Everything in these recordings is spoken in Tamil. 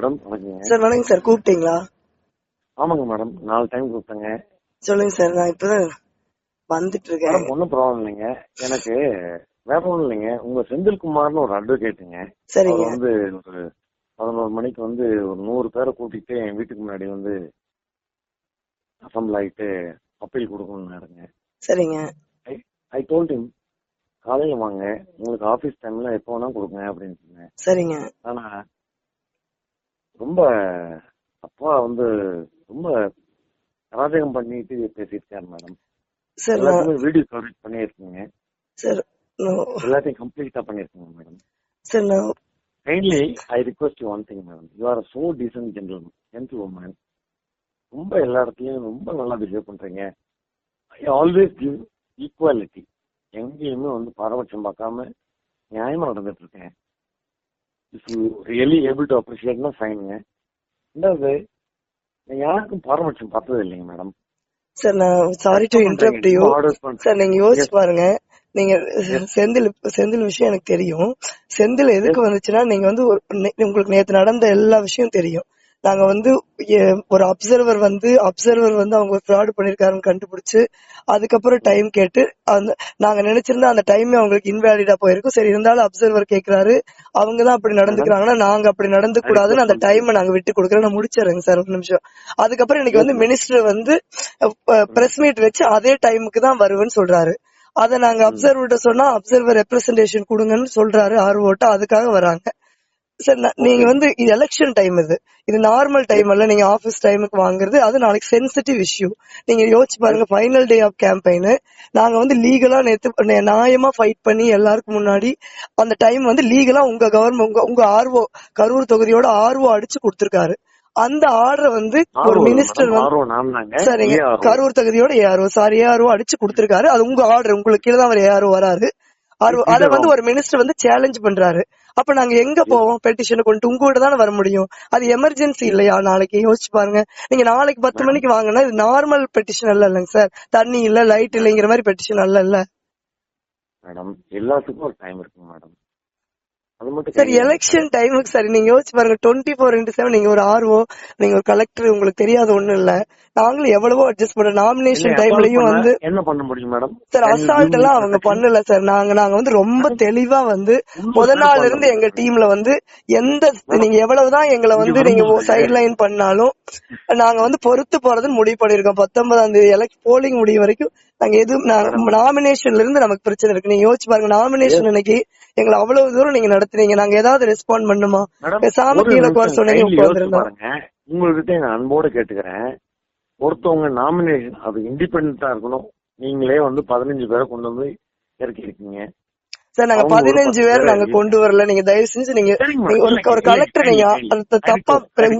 மேடம் சார் வணக்கம் சார் கூப்பிட்டீங்களா? ஆமாங்க மேடம் நாலு டைம் கூப்பிட்டேங்க. சொல்லுங்க சார் நான் இப்பதான் வந்துட்டு இருக்கேன் ஒன்றும் ப்ராப்ளம் இல்லைங்க. எனக்கு வேற ஒன்றும் இல்லைங்க. உங்க செந்தில்குமார்னு ஒரு அட்வொகேட்டுங்க சரிங்க. வந்து ஒரு பதினோரு மணிக்கு வந்து ஒரு நூறு பேரை கூட்டிட்டு என் வீட்டுக்கு முன்னாடி வந்து அசம்பிள் ஆயிட்டு அப்பீல் கொடுக்கணும்னாருங்க சரிங்க. ஐ டோல்ட் him காலையில வாங்க. உங்களுக்கு ஆபீஸ் டைம்ல எப்போ வேணா கொடுங்க அப்படின்னு சொன்னேன். சரிங்க. ஆனா ரொம்ப அப்பா வந்து ரொம்ப அராஜகம் பண்ணிட்டு பேசியிருக்காரு மேடம். எல்லாத்தையுமே வீடியோ கவரேஜ் பண்ணியிருக்கீங்க. சார் எல்லாத்தையும் கம்ப்ளீட்டா பண்ணியிருக்கீங்க மேடம். சார் நான் kindly I request one thing madam. You are so decent gentle gentle woman ரொம்ப எல்லா இடத்துலயும் ரொம்ப நல்லா பிஹேவ் பண்றீங்க. ஐ ஆல்வேஸ் கிவ் ஈக்குவாலிட்டி எங்கேயுமே வந்து பாரபட்சம் பார்க்காம நியாயமா நடந்துட்டு இருக்கேன். If you really able to அப்ரிஷியேட்னா ஃபைனுங்க ரெண்டாவது நான் யாருக்கும் பாரபட்சம் பார்த்தது இல்லைங்க மேடம் சார் நான் sorry to interrupt you sir நீங்க யோசிச்சு பாருங்க. நீங்க செந்தில் செந்தில் விஷயம் எனக்கு தெரியும். செந்தில் எதுக்கு வந்துச்சுன்னா நீங்க வந்து ஒரு உங்களுக்கு நேத்து நடந்த எல்லா விஷயம் தெரியும். நாங்க வந்து ஒரு அப்சர்வர் வந்து அப்சர்வர் வந்து அவங்க ஃப்ராட் பண்ணிருக்காருன்னு கண்டுபிடிச்சு அதுக்கப்புறம் டைம் கேட்டு அந்த நாங்க நினைச்சிருந்தா அந்த டைமே அவங்களுக்கு இன்வேலிடா போயிருக்கும். சரி இருந்தாலும் அப்சர்வர் கேக்குறாரு. அவங்க தான் அப்படி நடந்துக்கிறாங்கன்னா நாங்க அப்படி நடந்து கூடாதுன்னு அந்த டைமை நாங்க விட்டு கொடுக்குறோம். நான் முடிச்சிடுறேங்க சார் ஒரு நிமிஷம். அதுக்கப்புறம் இன்னைக்கு வந்து மினிஸ்டர் வந்து பிரஸ் மீட் வச்சு அதே டைமுக்கு தான் வருவேன்னு சொல்றாரு. அத நாங்க அப்சர்வர்கிட்ட சொன்னா அப்சர்வர் ரெப்ரசன்டேஷன் கொடுங்கன்னு சொல்றாரு ஆர்வோட்ட அதுக்காக வராங்க. சார் நீங்க வந்து இது எலெக்ஷன் டைம் இது. இது நார்மல் டைம் அல்ல நீங்க ஆபீஸ் டைமுக்கு வாங்குறது. அது நாளைக்கு சென்சிட்டிவ் இஷ்யூ நீங்க யோசிச்சு பாருங்க ஃபைனல் டே ஆஃப் கேம்பெயின் நாங்க வந்து லீகலா நேத்து நியாயமா ஃபைட் பண்ணி எல்லாருக்கும் முன்னாடி அந்த டைம் வந்து லீகலா உங்க கவர்மெண்ட் உங்க உங்க ஆர்வோ கரூர் தொகுதியோட ஆர்வோ அடிச்சு கொடுத்திருக்காரு. அந்த ஆர்டர் வந்து ஒரு மினிஸ்டர் சரிங்க. கரூர் தகுதியோட ஏஆர்ஓ சார் ஏஆர்ஓ அடிச்சு கொடுத்திருக்காரு. அது உங்க ஆர்டர் உங்களுக்கு கீழே தான் அவர் ஏஆர்ஓ வராரு. அத வந்து ஒரு மினிஸ்டர் வந்து சேலஞ்ச் பண்றாரு. அப்ப நாங்க எங்க போவோம்? பெட்டிஷன் கொண்டு உங்க கூட தானே வர முடியும்? அது எமர்ஜென்சி இல்லையா? நாளைக்கு? யோசிச்சு பாருங்க. நீங்க நாளைக்கு பத்து மணிக்கு வாங்கினா இது நார்மல் பெட்டிஷன் அல்ல இல்லைங்க சார். தண்ணி இல்ல லைட் இல்லைங்கிற மாதிரி பெட்டிஷன் அல்ல இல்ல. மேடம் எல்லாத்துக்கும் ஒரு டைம் இருக்குங்க மேடம் சார் எலெக்ஷன் டைமுக்கு சார் நீங்க யோசிச்சு பாருங்க. டுவெண்ட்டி ஃபோர் இன்டு செவன் நீங்க ஒரு ஆர்ஓ நீங்க ஒரு கலெக்டர் உங்களுக்கு தெரியாத ஒண்ணும் இல்ல. நாங்களும் எவ்வளவோ அட்ஜஸ்ட் பண்றோம் நாமினேஷன் டைம்லயும் வந்து பண்ணா என்ன பண்ண முடியும் மேடம் சார் அசால்ட் எல்லாம் அவங்க பண்ணல சார் நாங்க நாங்க வந்து ரொம்ப தெளிவா வந்து முத நாள்ல இருந்து எங்க டீம்ல வந்து எந்த நீங்க எவ்வளவுதான் எங்களை வந்து நீங்க சைட் லைன் பண்ணாலும் நாங்க வந்து பொறுத்து போறதுன்னு முடிவு பண்ணிருக்கோம் பத்தொன்பதாம் தேதி எலக்ட் போலிங் முடிவு வரைக்கும் நாங்க எதுவும் நாமினேஷன்ல இருந்து நமக்கு பிரச்சனை இருக்கு. நீங்க யோசிச்சு பாருங்க நாமினேஷன் அன்னைக்கு எங்களை அவ்வளவு தூரம் நீங்க நடத்துனீங்க. நாங்க ஏதாவது ரெஸ்பாண்ட் பண்ணுமா? பேசாம கீழே குறை சொன்னீங்க உங்ககிட்ட நான் அன்போட கேட்டுக்கிறேன். ஒருத்தவங்க நாமினேஷன் அது இண்டிபெண்டா இருக்கணும். நீங்களே வந்து பதினஞ்சு பேரை கொண்டு வந்து இறக்கி இருக்கீங்க சார் நாங்க பதினஞ்சு பேர் நாங்க கொண்டு வரல. நீங்க தயவு செஞ்சு நீங்க ஒரு கலெக்டர் நீங்க அந்த தப்பா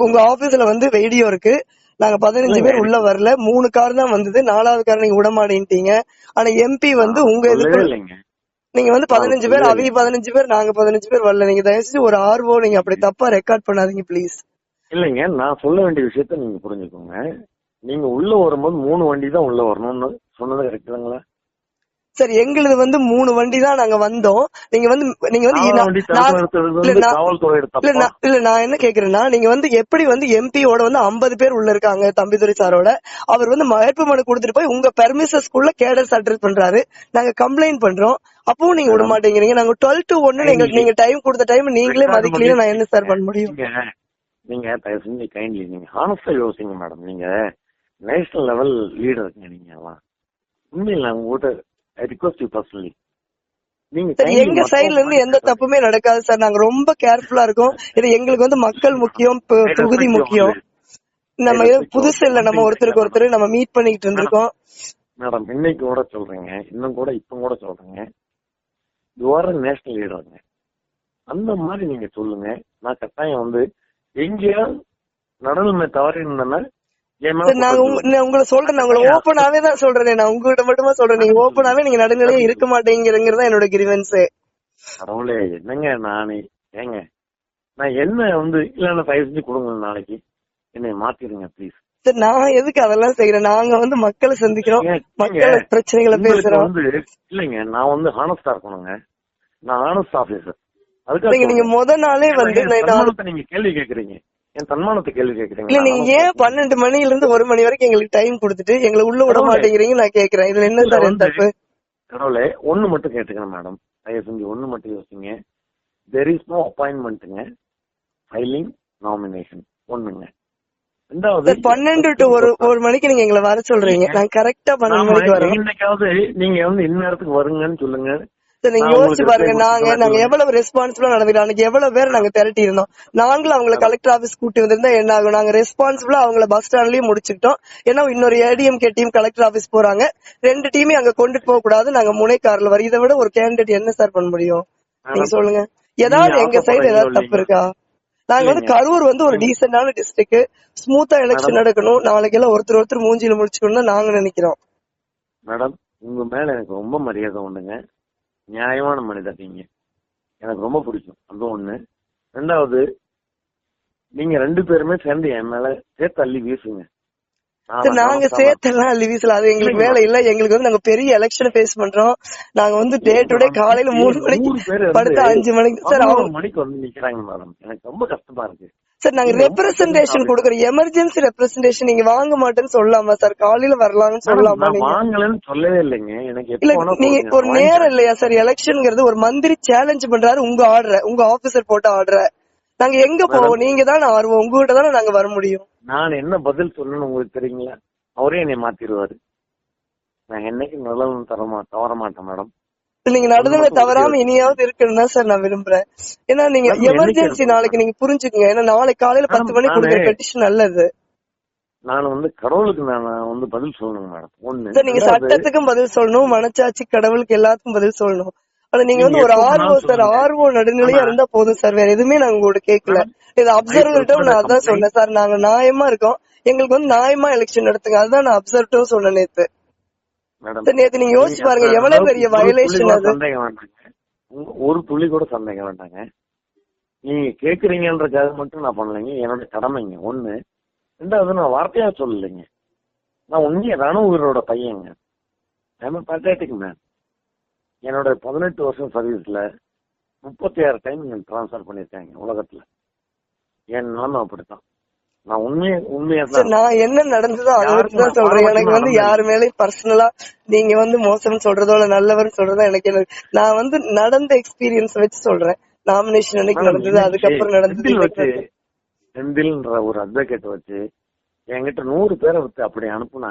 உங்க- ஆபீஸ்ல வந்து வீடியோ இருக்கு. நாங்க பதினஞ்சு பேர் உள்ள வரல. மூணு கார் தான் வந்தது. நாலாவது கார் நீங்க விட மாட்டேன்ட்டீங்க. ஆனா எம்பி வந்து உங்க இதுக்கு இல்லைங்க. நீங்க வந்து பதினஞ்சு பேர் அவங்க பதினஞ்சு பேர் நாங்க பதினஞ்சு பேர் வரல. நீங்க தயவு செஞ்சு ஒரு ஆர்வோ நீங்க அப்படி தப்பா ரெக்கார்ட் பண்ணாதீங்க ப்ளீஸ் இல்லைங்க நான் சொல்ல வேண்டிய விஷயத்த நீங்க புரிஞ்சுக்கோங்க. நீங்க உள்ள வரும்போது மூணு வண்டி தான் உள்ள வரணும்னு சொன்னது கரெக்டுங்களா சார் எங்களுது வந்து மூணு வண்டி தான் நாங்க வந்தோம். நீங்க வந்து நீங்க வந்து இல்ல, நான்- என்ன கேக்குறேன்னா நீங்க வந்து எப்படி வந்து எம்பியோட வந்து 50 பேர் உள்ள இருக்காங்க தம்பிதுரை சாரோட? அவர் வந்து வேட்புமனு கொடுத்துட்டு போய் உங்க பெர்மிசஸ்க்குள்ள கேடர்ஸ் அட்ரஸ் பண்றாரு. நாங்க கம்ப்ளைண்ட் பண்றோம். அப்பவும் நீங்க விட. மாட்டேங்கிறீங்க. நாங்க டுவெல் டு ஒன்னு எங்களுக்கு நீங்க டைம் கொடுத்த டைம் நீங்களே மதிக்கலையே நான் என்ன சார் பண்ணி- முடியும்? நீங்க தயவு செஞ்சு கைண்ட்லி நீங்க ஹானஸ்டா யோசிங்க மேடம் நீங்க நேஷனல் லெவல் லீடர் இருக்கீங்க நீங்க எல்லாம். உண்மையில் உங்ககிட்ட ஐ ரிக்வஸ்ட் யூ பர்சனலி எங்க சைடுல இருந்து எந்த தப்புமே நடக்காது சார். நாங்க ரொம்ப கேர்ஃபுல்லா இருக்கோம். இது எங்களுக்கு வந்து மக்கள் முக்கியம் தொகுதி முக்கியம். நம்ம புதுசு இல்ல. நம்ம ஒருத்தருக்கு ஒருத்தர் நம்ம மீட் பண்ணிட்டு இருந்திருக்கோம். மேடம் இன்னைக்கு கூட சொல்றேங்க. இன்னும் கூட இப்ப கூட சொல்றேங்க. யூ ஆர் நேஷனல் லீடருங்க அந்த மாதிரி நீங்க சொல்லுங்க. நான் கட்டாயம் வந்து எங்கேயாவது நடுநிலைமை தவறி இருந்தேன்னா நான் உங்களை சொல்றேன் நான் உங்களை ஓப்பனாவே தான் சொல்றேன் நான் உங்ககிட்ட மட்டுமா சொல்றேன். நீங்க ஓப்பனாவே நீங்க நடுநிலையே இருக்க மாட்டேங்கிறங்கிறது என்னோட கிரிவன்ஸ் கடவுளே என்னங்க நானே? ஏங்க நான் என்ன வந்து இல்லைன்னா தயவு செஞ்சு கொடுங்க நாளைக்கு. என்னை மாத்திருங்க ப்ளீஸ் சார் நான் எதுக்கு அதெல்லாம் செய்யறேன் நாங்க வந்து மக்களை சந்திக்கிறோம் மக்கள் பிரச்சனைகளை பேசுறோம். வந்து இல்லைங்க நான் வந்து ஹானஸ்டா இருக்கணுங்க. நான் ஹானஸ்ட் ஆபீசர் நீங்க நீங்க முத நாளே வந்து அதுக்காக நீங்க கேள்வி கேக்குறீங்க. என் தன்மானத்தை கேள்வி இல்ல கேக்குறீங்களா நீங்க ஏன் பன்னெண்டு மணில இருந்து ஒரு மணி வரைக்கும் எங்களுக்கு டைம் கொடுத்துட்டு எங்களை உள்ள விட. மாட்டேங்கிறீங்க நான் கேக்குறேன். இதுல என்ன சார் தப்பு? கடவுளே ஒண்ணு மட்டும் கேட்டுக்கணும் மேடம் தயவு செஞ்சு ஒண்ணு மட்டும் யோசிங்க. தெர் இஸ் நோ அப்பாயின்மெண்ட்டுங்க ஃபைலிங் நாமினேஷன் ஒண்ணுங்க. பன்னெண்டு டு ஒரு ஒரு மணிக்கு நீங்க எங்களை வர சொல்றீங்க. நான் கரெக்டா பன்னெண்டு மணிக்கு வரோம். என்னைக்காவது நீங்க வந்து இந்நேரத்துக்கு வருங்கன்னு சொல்லுங்க. நீங்க யோசிச்சு பாருங்க. நாங்க நாங்க எவ்வளவு ரெஸ்பான்சிபிளா நடந்துக்கிறோம் அன்னைக்கு எவ்வளவு பேர் நாங்க திரட்டி இருந்தோம் நாங்களும் அவங்கள கலெக்டர் ஆபீஸ் கூட்டி வந்திருந்தா என்ன ஆகும்? நாங்க ரெஸ்பான்சிபிளா அவங்கள பஸ் ஸ்டாண்ட்லயும் முடிச்சுக்கிட்டோம். ஏன்னா இன்னொரு ஏடிஎம்கே டீம் கலெக்டர் ஆபீஸ் போறாங்க. ரெண்டு டீமே அங்க கொண்டுட்டு போக கூடாது. நாங்க முனை கார்ல வர இதை விட ஒரு கேண்டிடேட் என்ன சார் பண்ண முடியும்? நீங்க சொல்லுங்க. ஏதாவது எங்க சைடு ஏதாவது தப்பு இருக்கா? நாங்க வந்து. கரூர் வந்து ஒரு டீசென்டான டிஸ்ட்ரிக்ட் ஸ்மூத்தா எலெக்ஷன். நடக்கணும். நாளைக்கு எல்லாம் ஒருத்தர் ஒருத்தர் மூஞ்சில முடிச்சுக்கணும் தான் நாங்க நினைக்கிறோம். மேடம் உங்க மேல எனக்கு ரொம்ப மரியாதை உண்டுங்க. நியாயமான மனிதர் நீங்க. எனக்கு ரொம்ப பிடிக்கும். அது ஒண்ணு. ரெண்டாவது நீங்க ரெண்டு பேருமே சேர்ந்து என் மேல சேர்த்து அள்ளி வீசுங்க. நாங்க சேர்த்தெல்லாம் லிவிஸ்ல அது எங்களுக்கு. வேலை இல்ல. எங்களுக்கு வந்து நாங்க பெரிய எலெக்ஷன் ஃபேஸ் பண்றோம். நாங்க வந்து டே டு டே காலையில மூணு மணிக்கு படுத்து அஞ்சு மணிக்கு. சார் அவங்க மணிக்கு வந்து நிக்கிறாங்க மேடம் எனக்கு ரொம்ப கஷ்டமா இருக்கு. சார் நாங்க ரெப்ரசன்டேஷன் கொடுக்குறோம். எமர்ஜென்சி ரெப்ரசன்டேஷன் நீங்க வாங்க மாட்டேன்னு சொல்லலாமா சார் காலையில வரலாம்னு நீங்க வாங்கலன்னு சொல்லவே இல்லைங்க. எனக்கு இல்ல நீங்க ஒரு நேரம். இல்லையா சார் எலெக்ஷன்ங்கிறது ஒரு மந்திரி சேலஞ்ச் பண்றாரு உங்க ஆர்டர் உங்க ஆபீசர் போட்ட ஆர்டர் நாங்க எங்க போவோம்? நீங்க தானே ஆர்வம். உங்ககிட்ட தானே நாங்க வர முடியும். நான் என்ன பதில் சொல்லணும்னு உங்களுக்கு தெரியுங்களா? அவரே என்னை மாத்திடுவாரு நான் என்னைக்கு நல்லதும் தரமா தவற மாட்டேன் மேடம் நீங்க நடந்தவே தவறாம இனியாவது இருக்குன்னு தான் சார் நான் விரும்புறேன். ஏன்னா நீங்க எமர்ஜென்சி? நாளைக்கு நீங்க புரிஞ்சுக்கங்க. ஏன்னா நாளைக்கு காலையில பத்து மணிக்கு கொடுக்குற பெட்டிஷன் நல்லது. நான் வந்து கடவுளுக்கு நான் வந்து பதில் சொல்லணும் மேடம் ஒண்ணு. சார் நீங்க சட்டத்துக்கும் பதில் சொல்லணும். மனச்சாட்சி கடவுளுக்கு எல்லாத்துக்கும் பதில் சொல்லணும். ஆனா நீங்க வந்து ஒரு ஆர்வம் சார். ஆர்வம் நடுநிலையா இருந்தா போதும் சார். வேற எதுவுமே நாங்க உங்கள்ட்ட கேட்கல. இது அப்சர்வர்ட்டும் நான் அதான் சொன்னேன் சார். நாங்க நியாயமா இருக்கோம். எங்களுக்கு வந்து நியாயமா எலெக்ஷன் நடத்துங்க. அதுதான் நான் அப்சர்வர்ட்டும் சொன்னேன் நேத்து. நேத்து நீங்க யோசிச்சு பாருங்க எவ்வளவு பெரிய வயலேஷன் அது? சந்தேகம் வேண்டாங்க. ஒரு துளி கூட சந்தேகம் வேண்டாங்க. நீங்க கேக்குறீங்கன்றதுக்காக மட்டும் நான் பண்ணலைங்க. என்னோட கடமைங்க. ஒண்ணு ரெண்டாவது நான் வார்த்தையா சொல்லலைங்க. நான் உண்மையா ராணுவரோட பையங்க. ஐம் பட்ரியாட்டிக் மேன் என்னோட பதினெட்டு வருஷம் சர்வீஸ்ல முப்பத்தி ஆறு டைம் ட்ரான்ஸ்ஃபர் பண்ணிருக்காங்க உலகத்துல. என் நிலைமை அப்படித்தான். நான் உண்மையா உண்மையா நான் என்ன நடந்ததோ அதை வச்சு தான் சொல்றேன். எனக்கு வந்து யாரு மேலயும் பர்சனலா நீங்க வந்து மோசம் சொல்றதோ இல்ல நல்லவர்னு சொல்றதோ எனக்கு என்ன நான் வந்து நடந்த எக்ஸ்பீரியன்ஸ் வச்சு சொல்றேன். நாமினேஷன் அன்னைக்கு நடந்தது அதுக்கப்புறம் நடந்தது. செந்தில்ன்ற ஒரு அட்வொகேட் வச்சு என்கிட்ட நூறு பேரை அப்படி அனுப்புனா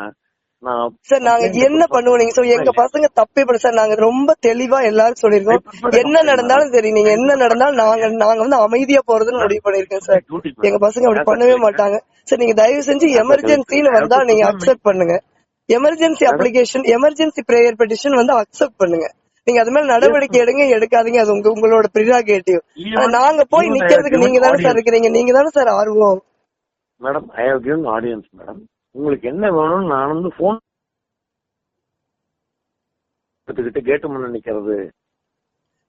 சார் நாங்க என்ன. பண்ணுவோம் நீங்க? எங்க பசங்க தப்பே பண்ண சார் நாங்க ரொம்ப தெளிவா எல்லாரும் சொல்லிருக்கோம் என்ன நடந்தாலும் சரி நீங்க என்ன நடந்தாலும் நாங்க நாங்க வந்து அமைதியா போறதுன்னு முடிவு பண்ணிருக்கேன் சார். எங்க பசங்க அப்படி பண்ணவே மாட்டாங்க. சார் நீங்க தயவு செஞ்சு எமர்ஜென்சின்னு வந்தா நீங்க அக்செப்ட் பண்ணுங்க. Emergency. Application emergency prayer petition வந்து அக்செப்ட் பண்ணுங்க. நீங்க அது மேல நடவடிக்கை எடுங்க எடுக்காதீங்க. அது உங்க உங்களோட பிரிராகேட்டிவ் நாங்க போய் நிக்கிறதுக்கு நீங்க தானே சார். இருக்கிறீங்க. நீங்க தானே சார் ஆர்வம். Madam I have given audience madam உங்களுக்கு என்ன வேணும்னு நான் வந்து போன் எடுத்துக்கிட்டு கேட்டு முன்ன நிக்கிறது.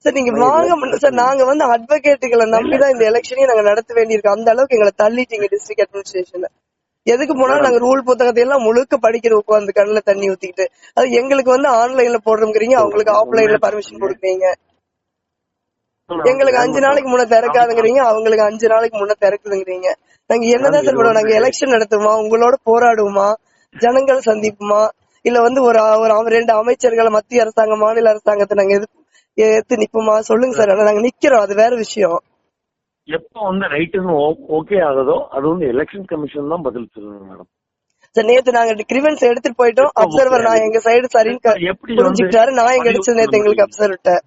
சார் நீங்க வாங்க சார் நாங்க வந்து அட்வொகேட்டுகளை நம்பி தான் இந்த எலெக்ஷனையும் நாங்க நடத்த வேண்டியிருக்கு. அந்த அளவுக்கு எங்களை தள்ளிட்டீங்க டிஸ்ட்ரிக்ட் அட்மினிஸ்ட்ரேஷன்ல எதுக்கு போனாலும். நாங்க ரூல் புத்தகத்தை எல்லாம் முழுக்க படிக்கிற உட்காந்து கண்ணுல தண்ணி ஊத்திக்கிட்டு அது எங்களுக்கு வந்து ஆன்லைன்ல போடுறோங்கிறீங்க அவங்களுக்கு ஆஃப்லைன்ல பர்மிஷன் கொடுக்குறீங்க. எங்களுக்கு அஞ்சு நாளைக்கு முன்ன திறக்காதுங்கிறீங்க அவங்களுக்கு அஞ்சு நாளைக்கு முன்ன திறக்குதுங்கிறீங்க. நாங்க என்னதான் சார் பண்ணுவோம் நாங்க எலெக்ஷன் நடத்துவோமா உங்களோட போராடுவோமா ஜனங்கள் சந்திப்புமா இல்ல வந்து ஒரு ஒரு ரெண்டு அமைச்சர்களை மத்திய அரசாங்கம் மாநில அரசாங்கத்தை நாங்க எதிர்த்து ஏத்து நிப்போமா? சொல்லுங்க சார். ஆனா நாங்க நிக்கிறோம். அது வேற விஷயம். எப்போ வந்து ரைட்டுன்னு ஓகே ஆகுதோ அது வந்து எலெக்ஷன் கமிஷன் தான் பதில் சொல்லணும் மேடம் சார் நேத்து நாங்க கிரிவன்ஸ் எடுத்துட்டு போயிட்டோம். அப்சர்வர் நான் எங்க சைடு சரின்னு புரிஞ்சுக்கிட்டாரு. நான் எங்க பண்ண நேத்து எங்களுக்கு முடியும்?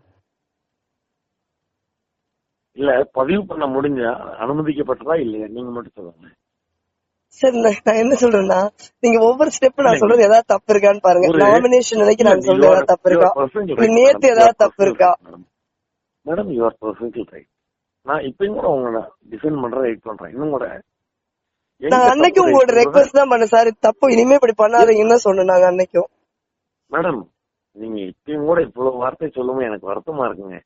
இல்ல பதிவு பண்ண முடிஞ்சா அனுமதிக்கப்பட்டதா இல்லையா? நீங்க மட்டும் சொல்லுங்க. சார் நான் நான் என்ன சொல்றேன்னா நீங்க ஒவ்வொரு ஸ்டெப் நான் சொல்றது ஏதாவது தப்பு இருக்கான்னு பாருங்க. நாமினேஷன் அன்னைக்கு நாங்க சொல்றது ஏதாவது தப்பு இருக்கா? நேத்து ஏதாவது தப்பு இருக்கா? Madam you are perfectly right நான் இப்பயும் கூட உங்களை டிஃபைன் பண்றேன் ரைட் பண்றேன். இன்னும் கூட நான் அன்னைக்கும் தப்பு உங்களோட ரெக்வஸ்ட் தான் பண்ணேன் சார் தப்பு இனிமே இப்படி பண்ணாதீங்கன்னு தான் சொன்னேன் நாங்க அன்னைக்கும். மேடம் நீங்க இப்பயும் கூட இவ்வளவு வார்த்தை சொல்லும்போது எனக்கு வருத்தமா இருக்குங்க.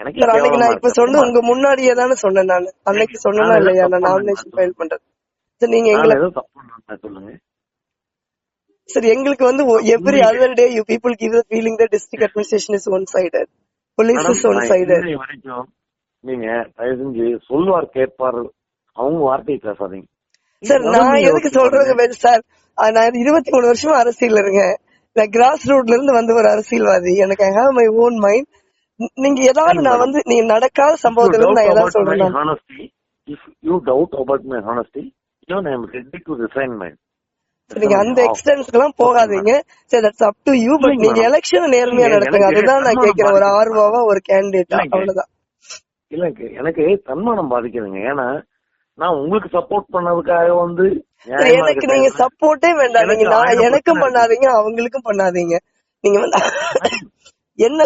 எனக்கு அன்னைக்கு நான் இப்ப சொன்னது உங்க முன்னாடியே தானே சொன்னேன் நான். அன்னைக்கு சொன்னேனா நான் இல்லையா? நான் நாமினேஷன். ஃபைல் பண்றது. சார் நீங்க எங்களை சொல்லுங்க. சார் எங்களுக்கு வந்து every other day you people give the feeling the district administration is one sided police is one sided நீங்க தயவு செஞ்சு சொல்வார் கேட்பார் அவங்க வார்த்தையை பேசாதீங்க. சார் நான் எதுக்கு சொல்றது சார் நான் இருபத்தி மூணு வருஷமா அரசியல் இருக்கேன். நான் கிராஸ் ரூட்ல இருந்து வந்த ஒரு அரசியல்வாதி. எனக்கு I have my own mind நீங்க ஏதாவது நான் வந்து நீங்க நடக்காத சம்பவத்துல இருந்து நான் ஏதாவது சொல்றேன் honesty, if you doubt about my honesty, even I am ready to resign my. நீங்க அந்த எக்ஸ்டென்ஸ்க்கு எல்லாம் போகாதீங்க. சரி that's up to you but நீங்க. எலெக்ஷன் நேர்மையா நடத்துங்க. அதுதான் நான் கேட்கிறேன் ஒரு. ஆர்வமா ஒரு இல்லைங்க. அவ்வளவுதான். இல்ல எனக்கு தன்மானம் பாதிக்குதுங்க ஏன்னா நான் உங்களுக்கு சப்போர்ட் பண்ணதுக்காக வந்து எனக்கு நீங்க சப்போர்ட்டே வேண்டாம். நீங்க நான் எனக்கும் பண்ணாதீங்க அவங்களுக்கும் பண்ணாதீங்க. நீங்க வந்து என்ன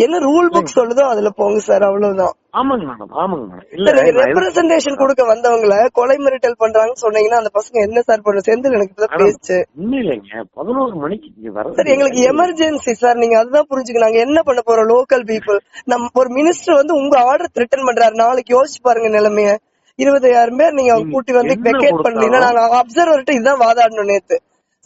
என்ன ரூல் புக் சொல்லுதோ அதுல போங்க சார் அவ்வளவுதான். ஆமாங்க மேடம் ஆமாங்க மேடம். இல்ல ரெப்ரசன்டேஷன் கொடுக்க வந்தவங்கள கொலை மிரட்டல் பண்றாங்கன்னு சொன்னீங்கன்னா அந்த பசங்க என்ன சார் பண்ணும் செந்தில் எனக்கு இப்பதான் மேடம், பேச்சு. உண்மையிலைங்க பதினோரு மணிக்கு வர சார் எங்களுக்கு எமர்ஜென்சி சார் நீங்க அதுதான் புரிஞ்சுக்க நாங்க என்ன பண்ண போறோம் லோக்கல் பீப்புள் நம்ம ஒரு மினிஸ்டர் வந்து உங்க ஆர்டர் ரிட்டர்ன் பண்றாரு நாளைக்கு யோசிச்சு பாருங்க நிலைமைய. இருபதாயிரம் பேர் நீங்க கூட்டி வந்து வெக்கேட் கொடுத்தாலும் பண்ணலீங்கன்னா நாங்க அப்சர்வர்கிட்ட இதுதான் வாதாடணும் நேத்து.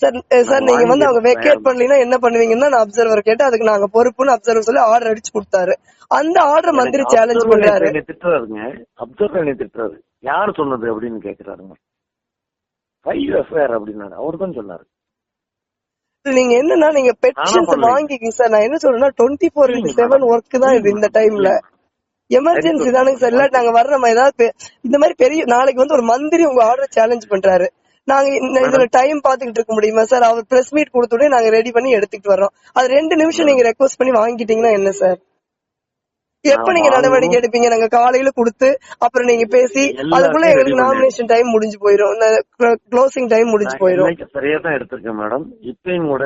சார் சார் நீங்க வந்து அவங்க. வெக்கேட் பண்ணலீங்கன்னா என்ன பண்ணுவீங்கன்னா நான் அப்சர்வர் கேட்டு அதுக்கு நாங்க பொறுப்புன்னு அப்சர்வர் சொல்லி ஆர்டர் அடிச்சு கொடுத்தாரு. அந்த ஆர்டர் மந்திரி சேலஞ்ச் பண்றாரு. திட்டுறாருங்க. அப்சர்வர் என்னை திட்டுறாரு. யாரு சொன்னது அப்படின்னு கேக்குறாருங்க. ஃபைவ் எஃப்ஐஆர் அப்படின்னாரு. அவர் தான் சொன்னாரு. நீங்க என்னன்னா நீங்க பண்ணலைங்க. வாங்கிக்கிங்க சார். நான் என்ன சொல்றேன்னா twenty four into seven work தான் இது இந்த டைம்ல எமர்ஜென்சி தானுங்க சார். இல்ல நாங்க வர்ற நம்ம ஏதாவது இந்த மாதிரி பெரிய நாளைக்கு வந்து ஒரு மந்திரி உங்க ஆர்டர் சேலஞ்ச் பண்றாரு. நாங்க இந்த இதுல டைம் பாத்துக்கிட்டு இருக்க முடியுமா சார் அவர் பிரஸ் மீட் கொடுத்துடனே நாங்க ரெடி பண்ணி எடுத்துக்கிட்டு வர்றோம். அது ரெண்டு நிமிஷம் நீங்க ரெக்வஸ்ட் பண்ணி வாங்கிட்டீங்கன்னா என்ன சார் எப்ப நீங்க நடவடிக்கை. எடுப்பீங்க? நாங்க காலையில கொடுத்து அப்புறம் நீங்க பேசி அதுக்குள்ள எங்களுக்கு நாமினேஷன் டைம் முடிஞ்சு போயிரும். க்ளோசிங் டைம் முடிஞ்சு போயிரும். சரியா தான் எடுத்திருக்கேன் மேடம் இப்பயும் கூட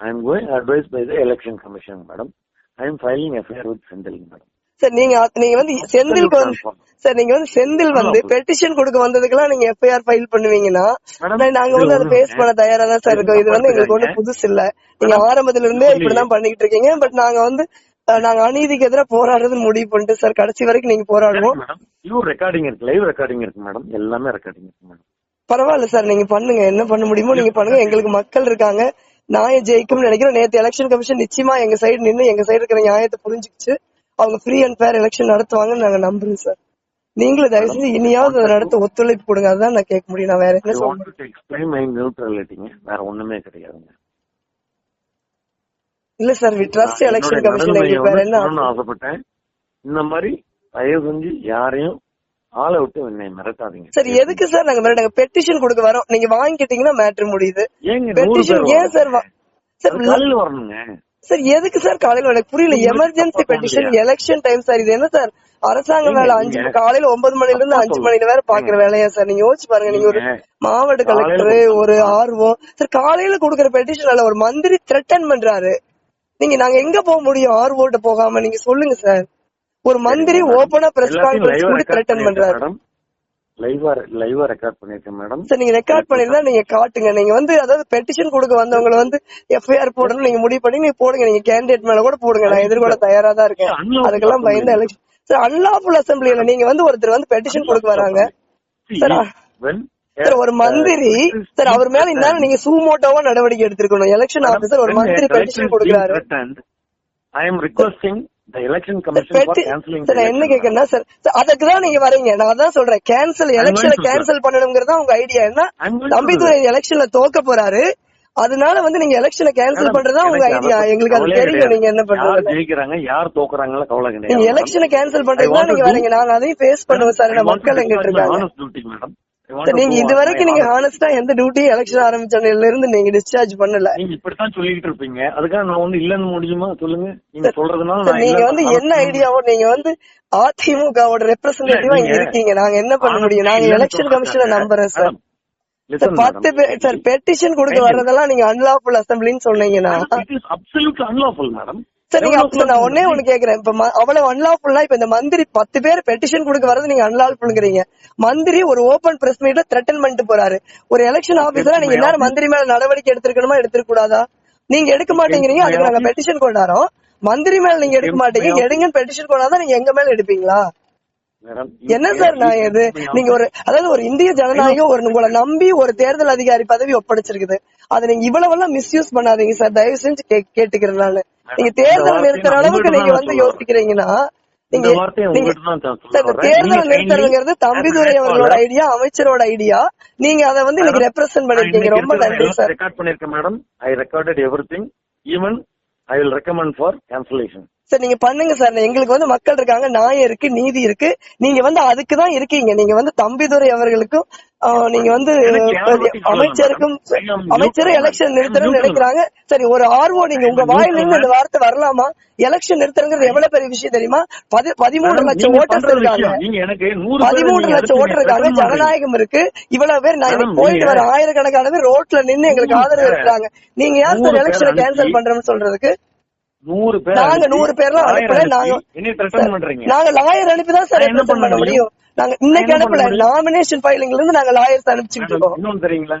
I am going advise by the election commission madam I am filing FIR with Senthil madam sir நீங்க நீங்க வந்து செந்திலுக்கு வந்து சார். நீங்க வந்து செந்தில் வந்து. பெட்டிஷன் கொடுக்க வந்ததுக்கெல்லாம் நீங்க எஃப்ஐஆர் ஃபைல் பண்ணுவீங்கன்னா நாங்க வந்து அதை. பேஸ் பண்ண தயாரா தான் சார் இருக்கோம். இது வந்து எங்களுக்கு ஒண்ணும் புதுசு இல்ல. நீங்க ஆரம்பத்துல இருந்தே. இப்படிதான் பண்ணிக்கிட்டு இருக்கீங்க. பட் நாங்க வந்து நாங்க அநீதிக்கு எதிராக போராடுறதுன்னு முடிவு பண்ணிட்டு சார் கடைசி வரைக்கும் நீங்க போராடுவோம். ரெக்கார்டிங் இருக்கு லைவ் ரெக்கார்டிங் இருக்கு மேடம் எல்லாமே ரெக்கார்டிங் இருக்கு மேடம் பரவாயில்ல சார் நீங்க பண்ணுங்க. என்ன பண்ண முடியுமோ நீங்க பண்ணுங்க. எங்களுக்கு மக்கள் இருக்காங்க. நியாயம் ஜெயிக்கும்னு நினைக்கிறேன். நேத்து எலெக்ஷன் கமிஷன் நிச்சயமா எங்க சைடு நின்னு எங்க சைடு இருக்கிற நியாயத்தை புரிஞ்சுக்கிச்சு. அவங்க ஃப்ரீ அண்ட் ஃபேர் எலெக்ஷன் நடத்துவாங்கன்னு நாங்க நம்புறோம் சார் நீங்களும் தயவு செஞ்சு இனியாவது நடத்த ஒத்துழைப்பு கொடுங்க. அதுதான் நான் கேட்க முடியும். நான் வேற என்ன நியூட்ரலிட்டிங்க வேற ஒண்ணுமே கிடையாதுங்க. இல்ல sir we trust election commission எங்களுக்கு வேற என்ன ஆசைப்பட்டேன். இந்த மாதிரி தயவு செஞ்சு யாரையும் ஆளை விட்டு என்னை மிரட்டாதீங்க. சார் எதுக்கு சார் நாங்க நாங்க பெட்டிஷன் கொடுக்க வரோம். நீங்க வாங்கிட்டீங்கன்னா மேட்ரு முடியுது. பெட்டிஷன் ஏன் சார் சார் வரணுங்க. சார் எதுக்கு சார் காலையில எனக்கு புரியல. Emergency petition. Election time sir. இது என்ன சார்? அரசாங்க வேலை. அஞ்சு காலையில ஒன்பது மணில இருந்து அஞ்சு. மணில வேற பாக்குற வேலையா சார்? நீங்க யோசிச்சு பாருங்க. நீங்க ஒரு மாவட்ட கலெக்டர் ஒரு ஆர்வோ சார் காலையில கொடுக்குற பெட்டிஷன் ஒரு மந்திரி த்ரெட்டன் பண்றாரு. நீங்க நாங்க எங்க போக முடியும்? ஆர்வோட்ட போகாம நீங்க சொல்லுங்க சார். ஒரு மந்திரி ஓபனா பிரஸ் கான்ஃபரன்ஸ் கூட த்ரெட்டன் பண்றாரு. லைவா லைவா ரெக்கார்ட் பண்ணிருக்கேன் மேடம் சார் நீங்க ரெக்கார்ட் பண்ணிருந்தா நீங்க காட்டுங்க. நீங்க வந்து அதாவது பெட்டிஷன் கொடுக்க வந்தவங்கள வந்து எஃப்ஐஆர் போடணும் நீங்க முடிவு பண்ணி நீங்க போடுங்க. நீங்க கேண்டிடேட் மேல கூட போடுங்க. நான் எதிர்கொள்ள தயாரா தான் இருக்கேன். அதுக்கெல்லாம் பயந்து எலெக்ஷன் சார் அன்லாஃபுல் அசம்பிளில நீங்க வந்து ஒருத்தர் வந்து பெட்டிஷன் கொடுக்க வராங்க. சார், ஒரு மந்திரி சார் அவர் மேல இந்நேரம் நீங்க சூமோட்டோவா நடவடிக்கை எடுத்திருக்கணும். எலெக்ஷன் ஆபீசர் ஒரு மந்திரி பெட்டிஷன் கொடுக்குறாரு. ஐ எம் ரிக்வஸ்டிங் என்ன கேக்குறேன்னா சார் அதுக்கு தான் நீங்க வரீங்க. நான் அதான் சொல்றேன். கேன்சல் எலெக்ஷனை கேன்சல் பண்ணணுங்கிறது உங்க ஐடியா என்ன தம்பிதுரை எலெக்ஷன்ல தோக்க போறாரு. அதனால வந்து நீங்க எலெக்ஷனை கேன்சல் பண்றதா உங்க ஐடியா எங்களுக்கு அது தெரியும். நீங்க என்ன பண்றது. ஜெயிக்கிறாங்க யார் தோக்குறாங்களோ கவலை கிடையாது நீங்க. எலெக்ஷனை கேன்சல் I பண்றதுக்கு want தான் நீங்க வரீங்க. நாங்க அதையும் பேஸ் பண்ணுவோம் சார் மக்கள் எங்கிட்ட இருக்காங்க. நீங்க இது வரைக்கும் நீங்க ஹானஸ்டா எந்த டியூட்டியும் எலெக்ஷன் ஆரம்பிச்சதுல இருந்து நீங்க டிஸ்சார்ஜ் பண்ணல. நீங்க இப்படித்தான் சொல்லிக்கிட்டு இருப்பீங்க. அதுக்காக நான் வந்து இல்லன்னு முடியுமா? சொல்லுங்க. நீங்க சொல்றதுனால நீங்க வந்து என்ன ஐடியாவோ நீங்க வந்து அதிமுகவோட ரெப்ரசன்டேட்டிவா இங்க இருக்கீங்க. நாங்க என்ன பண்ண முடியும்? நாங்க எலெக்ஷன். கமிஷனை நம்புறேன் சார். பத்து. பேர் சார் பெட்டிஷன் கொடுக்க. வர்றதெல்லாம் நீங்க அன்லாஃபுல் அசம்பிளின்னு சொன்னீங்கன்னா absolutely unlawful, madam. சார் அப்ப நான் ஒன்னே ஒண்ணு கேக்குறேன். இப்ப அவ்வளவு அன்லாஃபுல்னா இப்ப இந்த மந்திரி பத்து பேர் பெட்டிஷன் கொடுக்க வர்றது நீங்க அன்லாஃபுல்ங்கிறீங்க மந்திரி ஒரு ஓபன் பிரஸ் மீட்ல த்ரெட்டன் பண்ணிட்டு போறாரு. ஒரு எலெக்ஷன் ஆபீசரா நீங்க நேரம் மந்திரி மேல நடவடிக்கை எடுத்திருக்கணுமா எடுத்திருக்க கூடாதா நீங்க எடுக்க மாட்டேங்கிறீங்க அதுக்கு நாங்க பெட்டிஷன் கொண்டாரோம் மந்திரி மேல நீங்க எடுக்க மாட்டீங்க. எடுங்கன்னு பெட்டிஷன் கொண்டாதான் நீங்க எங்க மேல எடுப்பீங்களா? என்ன சார் நான் இது? நீங்க ஒரு அதாவது ஒரு இந்திய ஜனநாயகம் ஒரு உங்களை நம்பி ஒரு தேர்தல் அதிகாரி பதவி ஒப்படைச்சிருக்குது. அதை நீங்க இவ்வளவெல்லாம் மிஸ்யூஸ் பண்ணாதீங்க சார் தயவு செஞ்சு கேட்டுக்கிறேன் நானு. நீங்க தேர்தல் நிறுத்துற அளவுக்கு நீங்க வந்து யோசிக்கிறீங்கன்னா நீங்க நீங்க. தேர்தல் நீங்க நிறுத்துறதுங்கிறது தம்பிதுரை அவர்களோட ஐடியா அமைச்சரோட ஐடியா நீங்க அதை வந்து இன்னைக்கு ரெப்ரசென்ட் பண்ணிருக்கீங்க ரொம்ப நன்றி சார். ரெக்கார்ட் பண்ணிருக்கேன் madam I recorded everything even I will recommend for cancellation sir நீங்க பண்ணுங்க சார். எங்களுக்கு வந்து மக்கள் இருக்காங்க நியாயம் இருக்கு நீதி இருக்கு. நீங்க வந்து அதுக்கு தான் இருக்கீங்க. நீங்க வந்து தம்பிதுரை அவர்களுக்கும் நீங்க வந்து அமைச்சருக்கும் அமைச்சரும் எலெக்ஷன். நிறுத்தணும்னு நினைக்கிறாங்க. சரி ஒரு ஆர்வம் நீங்க உங்க வாயிலிருந்து இந்த. வார்த்தை வரலாமா? எலெக்ஷன் நிறுத்தணுங்கிறது எவ்வளவு பெரிய விஷயம் தெரியுமா? பதி- பதிமூன்று Madam, லட்சம் ஓட்டர்ஸ் இருக்காங்க. நீங்க லட்சம் ஓட்டர் இருக்காங்க. ஜனநாயகம் இருக்கு. இவ்வளவு பேர் நான் இன்னைக்கு போயிட்டு வர ஆயிரக்கணக்கான பேர் ரோட்ல நின்னு எங்களுக்கு ஆதரவு இருக்கிறாங்க நீங்க யார் சார் எலெக்ஷனை கேன்சல் பண்றோம்னு சொல்றதுக்கு? நூறு பேர் நாங்க நூறு பேர்லாம் அனுப்பல. நாங்க நாங்க லாயர் அனுப்பி தான் சார் என்ன பண்ண முடியும்? நாங்க இன்னைக்கு அனுப்பல? நாமினேஷன் ஃபைலிங்ல இருந்து நாங்க லாயர்ஸ் அனுப்பிச்சுட்டு இருக்கோம். இன்னொன்னு தெரியுங்களா?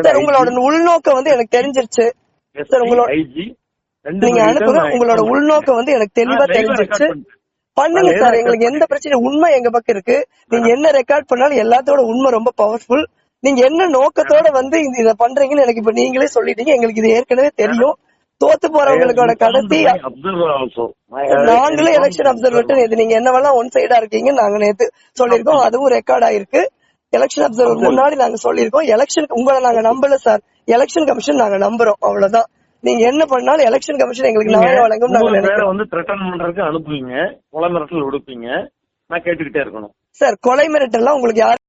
சார் உங்களோட உள்நோக்கம் வந்து எனக்கு தெரிஞ்சிருச்சு. சார், உங்களோட- நீங்க அனுப்புங்க. உங்களோட உள்நோக்கம் வந்து எனக்கு தெளிவா தெரிஞ்சிருச்சு. பண்ணுங்க சார். எங்களுக்கு எந்த பிரச்சனையும் உண்மை எங்க பக்கம் இருக்கு. நீங்க என்ன ரெக்கார்ட் பண்ணாலும் எல்லாத்தோட உண்மை ரொம்ப பவர்ஃபுல் நீங்க என்ன நோக்கத்தோட வந்து இத பண்றீங்கன்னு எனக்கு இப்ப நீங்களே சொல்லிட்டீங்க. எங்களுக்கு இது ஏற்கனவே தெரியும். தோத்து போறவங்களுக்கோட கடைசி அப்சர்வர் ஆல்சோ நாங்களே எலெக்ஷன் அப்சர்வர் இது நீங்க என்னவெல்லாம் ஒன் சைடா இருக்கீங்க நாங்க நேத்து சொல்லியிருக்கோம் அதுவும் ரெக்கார்ட் ஆயிருக்கு. எலெக்ஷன் அப்சர்வர் முன்னாடி நாங்க சொல்லியிருக்கோம் எலெக்ஷன் உங்களை நாங்க நம்பல சார். எலெக்ஷன் கமிஷன் நாங்க நம்புறோம் அவ்வளவுதான். நீங்க என்ன பண்ணாலும் எலெக்ஷன் கமிஷன் எங்களுக்கு நியாயம் வழங்கும் நாங்க நினைக்கிறோம். வந்து த்ரெட்டன் பண்றதுக்கு அனுப்புவீங்க கொலை மிரட்டல் விடுப்பீங்க. நான் கேட்டுக்கிட்டே இருக்கணும். சார் கொலை மிரட்டல்லாம் உங்களுக்கு யாரு